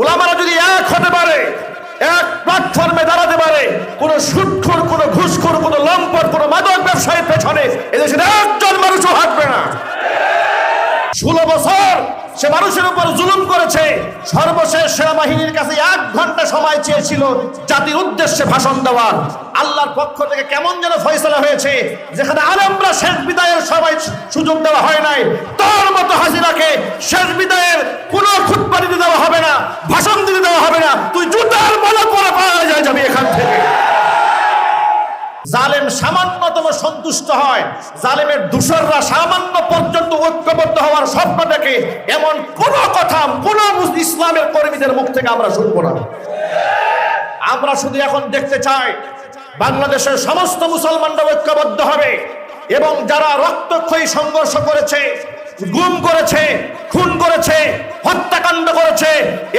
ওলামারা যদি এক হতে পারে, এক প্ল্যাটফর্মে দাঁড়াতে পারে, কোন সুৎখোর কোন ঘুষখোর, কোন লম্পট, কোন মাদক ব্যবসায়ীর পেছনে এদেশের একজন মানুষও হাঁটবে না। ষোলো বছর সে মানুষের উপর জুলুম করেছে। সর্বশেষ সেনাবাহিনীর কাছে এক ঘণ্টা সময় চেয়েছিল জাতির উদ্দেশ্যে ভাষণ দেওয়ার। আল্লাহর পক্ষ থেকে কেমন যেন ফয়সলা হয়েছে, যেখানে আলমরা শেষ বিদায়ের সবাই সুযোগ দেওয়া হয় নাই। তার মতো হাজিরাকে শেষ বিদায়ের কোনো খুতবা দিতে দেওয়া হবে না, ভাষণ দিতে দেওয়া হবে না। তুই জুতার মনে করে পাওয়া যায় যাবি এখান থেকে। জালেম সামান্যতম সন্তুষ্ট হয়। জালেমের দূষররা সামান্য পর্যন্ত ঐক্যবদ্ধ হওয়ার স্বপ্ন দেখে এমন কোন কথা কোন ইসলামের কর্মীদের মুখ থেকে আমরা শুনব না। আমরা শুধু এখন দেখতে চাই, বাংলাদেশের সমস্ত মুসলমানরা ঐক্যবদ্ধ হবে এবং যারা রক্তক্ষয়ী সংঘর্ষ করেছে, গুম করেছে, খুন করেছে, হত্যাকাণ্ড করেছে,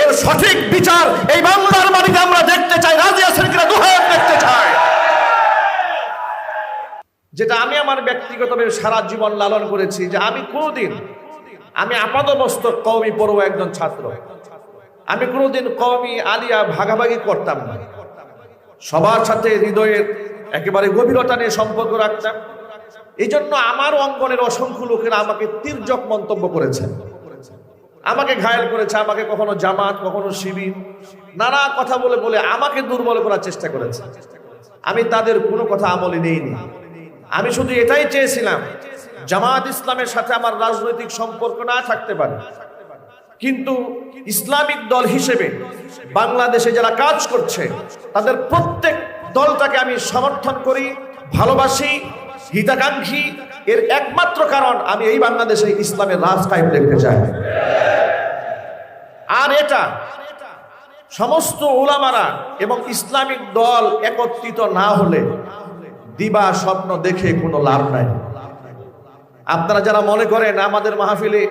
এর সঠিক বিচার এই বাংলার মাটিতে আমরা দেখতে চাই, রাজিয়া সিংরা দুহায়ক দেখতে চাই যেটা আমি আমার ব্যক্তিগতভাবে সারা জীবন লালন করেছি যে আমি কোনোদিন, আমি আপাদমস্তক কওমি পড়ুয়া একজন ছাত্র। আমি কোনোদিন কওমি আলিয়া ভাগাভাগি করতাম না। সবার সাথে হৃদয়ের একেবারে গভীরতা নিয়ে সম্পর্ক রাখতাম। এই জন্য আমার অঙ্গনের অসংখ্য লোকেরা আমাকে তির্যক মন্তব্য করেছেন আমাকে ঘায়েল করেছে, আমাকে কখনো জামাত, কখনো শিবির, নানা কথা বলে বলে আমাকে দুর্বল করার চেষ্টা করেছে। আমি তাদের কোনো কথা আমলে নেইনি। আমি শুধু এটাই চেয়েছিলাম, জামাত ইসলামের সাথে আমার রাজনৈতিক সম্পর্ক না থাকতে পারে। কিন্তু ইসলামিক দল হিসেবে বাংলাদেশে যারা কাজ করছে, তাদের প্রত্যেক দলটাকে আমি সমর্থন করি, ভালোবাসি, হিতাকাঙ্ক্ষী। এর একমাত্র কারণ আমি এই বাংলাদেশে ইসলামের রাজ কায়েম দেখতে চাই। আর এটা সমস্ত ওলামারা এবং ইসলামিক দল একত্রিত না হলে দিবা স্বপ্ন দেখে কোনো লাভ নাই। আপনারা যারা মনে করেন আমাদের মাহফিলে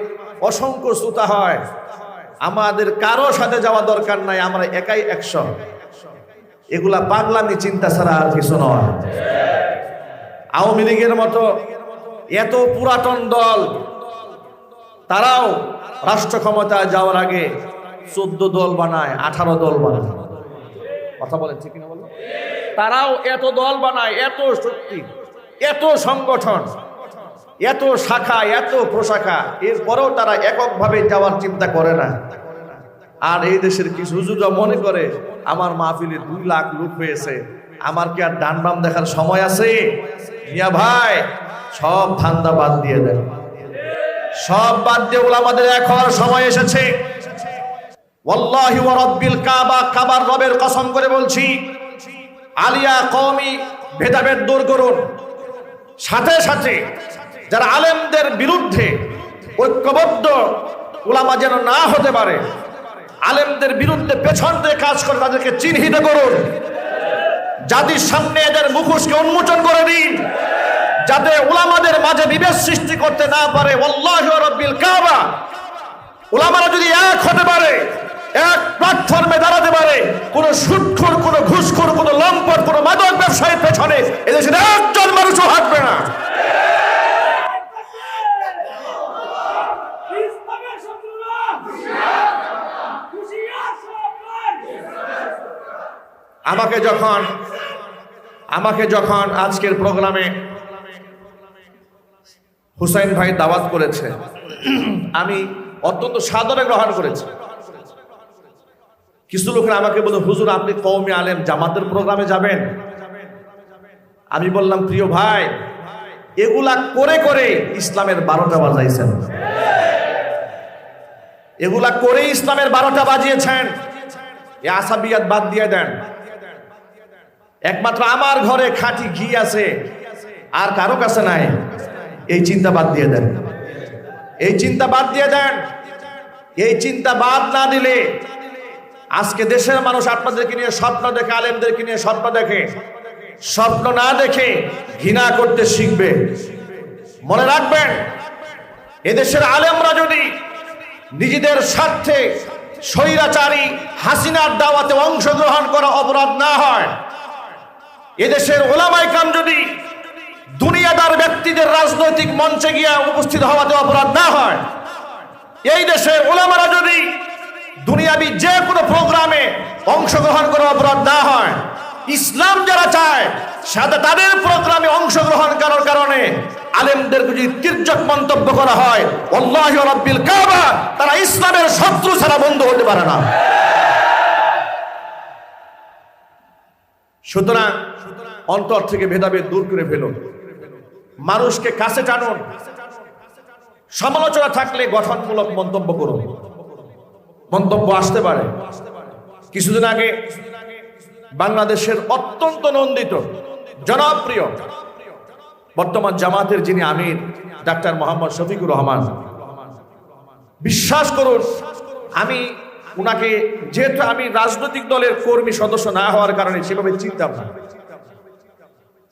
অসংখ্য শ্রোতা হয়, আমাদের কারও সাথে যাওয়া দরকার নাই, আমরা একাই একশো। এগুলা পাগলামি চিন্তা ছাড়া আর কিছু নয়। আওয়ামী লীগের মতো এত পুরাতন দল, তারাও রাষ্ট্র ক্ষমতায় যাওয়ার আগে চোদ্দ দল বানায়, আঠারো দল বানায়। কথা বলেন ঠিক না বলেন? তারাও এত দল বানায়, এত শক্তি, এত সংগঠন, এত শাখা, এত প্রশাখা, এরপরেও তারা এককভাবে যাওয়ার চিন্তা করে না। আর এই দেশের কিছু হুজুরা মনে করে, আমার মাহফিলে দুই লাখ লোক হয়েছে, আমার কি আর ডান বাম দেখার সময় আছে? মিয়া ভাই, সব ধান্দা বাদ দিয়ে দেন। সব বাদ দিয়ে আমাদের এক হওয়ার সময় এসেছে। কাবা, কাবার রবের কসম করে বলছি আলিয়া কওমি ভেদাভেদ দূর করুন। সাথে সাথে যারা আলেমদের বিরুদ্ধে ঐক্যবদ্ধ ওলামা যেন না হতে পারে, আলেমদের বিরুদ্ধে পেছন দিয়ে কাজ করে তাদেরকে চিহ্নিত করুন। জাতির সামনে এদের মুখোশকে উন্মোচন করে দিন। যাতে ওলামাদের মাঝে বিভেদ সৃষ্টি করতে না পারে। ওল্লাহ রাব্বিল কাবা। ওলামারা যদি এক হতে পারে এক প্ল্যাটফর্মে দাঁড়াতে পারে। কোন সুৎখোর কোন ঘুষখোর, কোন লম্পট, কোন মাদক ব্যবসায়ীর পেছনে এদেশের একজন মানুষও হাঁটবে না। আমাকে যখন আমাকে যখন আজকের প্রোগ্রামে হুসাইন ভাই দাওয়াত করেছে, আমি অত্যন্ত সাদরে গ্রহণ করেছি। কিছু লোকেরা আমাকে বলে হুজুর, আপনি কৌমি আলেম, জামাতের প্রোগ্রামে যাবেন? আমি বললাম, প্রিয় ভাই, এগুলা করে করে ইসলামের বারোটা বাজাইছেন। এগুলা করে ইসলামের বারোটা বাজিয়েছেন। এ আসাবিয়াত বাদ দিয়ে দেন। একমাত্র আমার ঘরে খাঁটি ঘি আছে, আর কারও কাছে নাই। এই চিন্তা বাদ দিয়ে দেন। এই চিন্তা বাদ দিয়ে দেন। এই চিন্তা বাদ না দিলে আজকে দেশের মানুষ আপনাদেরকে নিয়ে স্বপ্ন দেখে, আলেমদেরকে নিয়ে স্বপ্ন দেখে, স্বপ্ন না দেখে ঘৃণা করতে শিখবে। মনে রাখবেন, এদেশের আলেমরা যদি নিজেদের স্বার্থে স্বৈরাচারী হাসিনার দাওয়াতে অংশগ্রহণ করা অপরাধ না হয়, এদেশের ওলামাইকাম যদি দুনিয়াদার ব্যক্তিদের রাজনৈতিক মঞ্চে গিয়া উপস্থিত হওয়াতে অপরাধ না হয়, এই দেশের ওলামারা যদি দুনিয়াবি যে কোনো প্রোগ্রামে অংশগ্রহণ করে অপরাধ না হয়। ইসলাম যারা চায়, সাথে তাদের প্রোগ্রামে অংশগ্রহণ করার কারণে আলেমদের যদি তির্যক মন্তব্য করা হয়। কাবা, তারা ইসলামের শত্রু ছাড়া বন্ধ হতে পারে না। সুতরাং অন্তর থেকে ভেদাভেদ দূর করে ফেলুন। মানুষকে কাছে টানুন। সমালোচনা থাকলে গঠনমূলক মন্তব্য করুন। মন্তব্য আসতে পারে। কিছুদিন আগে বাংলাদেশের অত্যন্ত নন্দিত, জনপ্রিয়, বর্তমান জামাতের যিনি আমির, ডাক্তার মোহাম্মদ শফিকুর রহমান। বিশ্বাস করুন, আমি উনাকে যেহেতু আমি রাজনৈতিক দলের কর্মী সদস্য না হওয়ার কারণে সেভাবে চিন্তা না।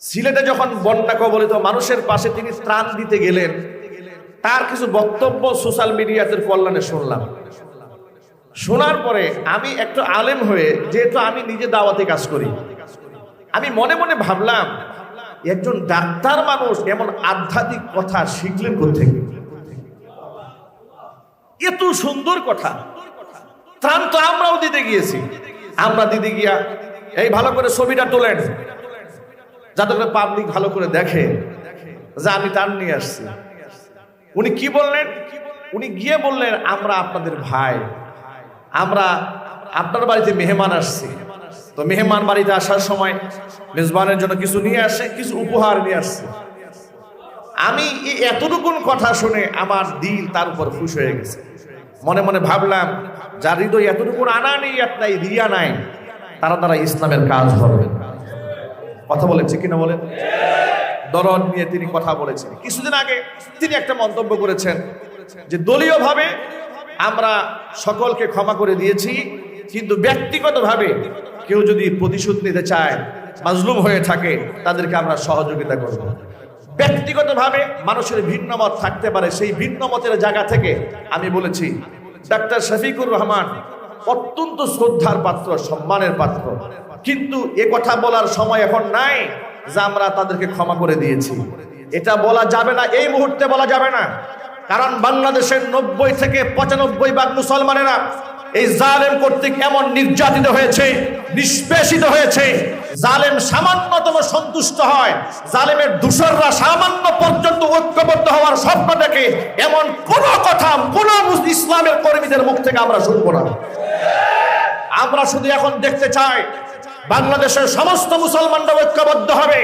সিলেটে যখন বন্যা কবলিত মানুষের পাশে তিনি ত্রাণ দিতে গেলেন, তার কিছু বক্তব্য সোশ্যাল মিডিয়াতে কল্যাণে শুনলাম। শোনার পরে আমি একটু আলেম হয়ে, যেহেতু আমি নিজে দাওয়াতে কাজ করি, আমি মনে মনে ভাবলাম, একজন ডাক্তার মানুষ এমন আধ্যাত্মিক কথা শিখলেন কোথেকে এত সুন্দর কথা। ত্রাণ তো আমরাও দিতে গিয়েছি। আমরা দিতে গিয়া, এই ভালো করে ছবিটা তোলেন। যাতে করে পাবলিক ভালো করে দেখে যে আমি ত্রাণ নিয়ে আসছি। উনি কি বললেন? উনি গিয়ে বললেন, আমরা আপনাদের ভাই। আমরা আপনার বাড়িতে মেহমান আসছি। তো মেহমান বাড়িতে আসার সময় মেজবানের জন্য কিছু নিয়ে আসে, কিছু উপহার নিয়ে আসছে। আমি এতটুকুন কথা শুনে আমার দিল তার উপর খুশ হয়ে গেছে। মনে মনে ভাবলাম, যার হৃদয় এতটুকুন আনা নেই, একটাই রিয়া নাই, তারা তারা ইসলামের কাজ হবে। কথা বলেছে কিনা বলেন? দরদ নিয়ে তিনি কথা বলেছেন। কিছুদিন আগে তিনি একটা মন্তব্য করেছেন যে দলীয়ভাবে আমরা সকলকে ক্ষমা করে দিয়েছি, কিন্তু ব্যক্তিগতভাবে কেউ যদি প্রতিশোধ নিতে চায়, মাজলুম হয়ে থাকে, তাদেরকে আমরা সহযোগিতা করব। ব্যক্তিগতভাবে মানুষের ভিন্ন মত থাকতে পারে, সেই ভিন্ন মতের জায়গা থেকে আমি বলেছি, ডাক্তার শফিকুর রহমান অত্যন্ত শ্রদ্ধার পাত্র, সম্মানের পাত্র। কিন্তু এ কথা বলার সময় এখন নাই যে আমরা তাদেরকে ক্ষমা করে দিয়েছি। এটা বলা যাবে না, এই মুহূর্তে বলা যাবে না। কারণ বাংলাদেশের নব্বই থেকে পঁচানব্বই ভাগ মুসলমানেরা এই জালেম কর্তৃক এমন নির্যাতিত হয়েছে, নিষ্পেষিত হয়েছে। জালেম সামান্যতম সন্তুষ্ট হয়। জালেমের দূষররা সামান্য পর্যন্ত ঐক্যবদ্ধ হওয়ার স্বপ্ন দেখে এমন কোন কথা কোন ইসলামের কর্মীদের মুখ থেকে আমরা শুনব না। আমরা শুধু এখন দেখতে চাই, বাংলাদেশের সমস্ত মুসলমানরা ঐক্যবদ্ধ হবে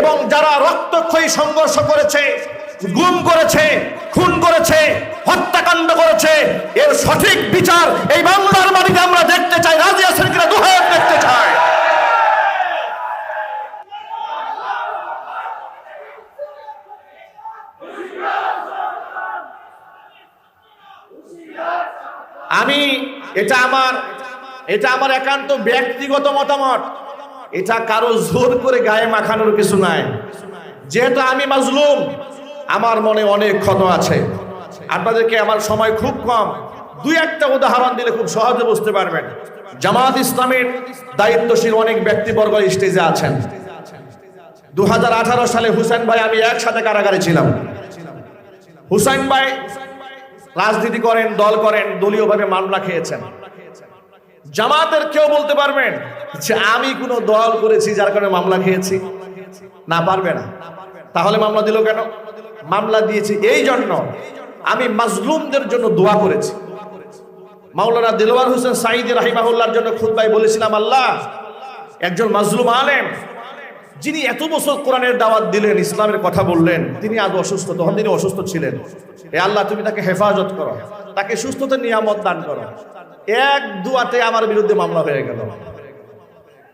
এবং যারা রক্তক্ষয়ী সংঘর্ষ করেছে গুম করেছে, খুন করেছে, হত্যাকাণ্ড করেছে। এর সঠিক বিচার এই বাংলার মাটিতে আমরা দেখতে চাই, রাজিয়া শরীফরা দুহাত দেখতে চাই আমি, এটা আমার এটা আমার একান্ত ব্যক্তিগত মতামত। এটা কারও জোর করে গায়ে মাখানোর কিছু নাই। যেহেতু আমি মাজলুম আমার মনে অনেক ক্ষত আছে। আপনাদেরকে আমার সময় খুব কম। দুই একটা উদাহরণ দিলে খুব সহজে বুঝতে পারবেন। জামাত ইসলামের দায়িত্বশীল অনেক ব্যক্তিবর্গ স্টেজে আছেন। দু হাজার আঠারো সালে হুসেন ভাই, আমি একসাথে কারাগারে ছিলাম। হুসাইন ভাই রাজনীতি করেন, দল করেন, দলীয়ভাবে মামলা খেয়েছেন। জামাতের কেউ বলতে পারবেন যে আমি কোনো দল করেছি যার কারণে মামলা খেয়েছি? না পারবে না। তাহলে মামলা দিল কেন? মামলা দিয়েছি এই জন্য আমি মাজলুমদের জন্য দোয়া করেছি। মাওলানা দিলওয়ার হোসেন সাইদি রাহিমাহুল্লার জন্য খুদ্াই বলেছিলাম, আল্লাহ, একজন মাজলুম আলেম, যিনি এত বছর কোরআনের দাওয়াত দিলেন, ইসলামের কথা বললেন, তিনি আজ অসুস্থ, তখন তিনি অসুস্থ ছিলেন। এ আল্লাহ, তুমি তাকে হেফাজত করো, তাকে সুস্থতার নিয়ামত দান করো। এক দুয়াতে আমার বিরুদ্ধে মামলা হয়ে গেল।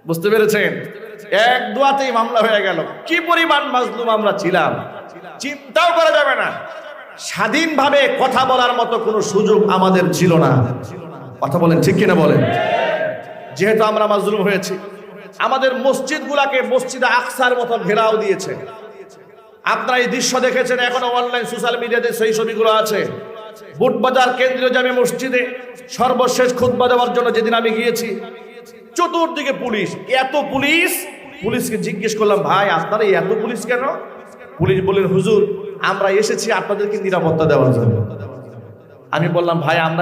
বুঝতে পেরেছেন? এক দুয়াতেই মামলা হয়ে গেল। কি পরিমাণ মাজলুম আমরা ছিলাম? চিন্তাও করা যাবে না। স্বাধীনভাবে কথা বলার মতো কোনো সুযোগ আমাদের ছিল না। কথা বলেন, ঠিক কিনা বলেন? যেহেতু আমরা মাজলুম হয়েছি, আমাদের মসজিদগুলাকে মসজিদে আকসার মতো ঘেরাও দিয়েছে। আপনারা এই দৃশ্য দেখেছেন, এখনও অনলাইন সোশ্যাল মিডিয়াতে সেই ছবিগুলো আছে। বুটবাজার কেন্দ্রীয় জামে মসজিদে সর্বশেষ খুতবা দেওয়ার জন্য যেদিন আমি গিয়েছি, চতুর্দিকে পুলিশ। এত পুলিশ? পুলিশকে জিজ্ঞেস করলাম, ভাই, আপনারা এত পুলিশ কেন? পুলিশ বললেন হুজুর আমরা এসেছি আপনাদেরকে নিরাপত্তা দেওয়ার জন্য। আমি বললাম ভাই আমরা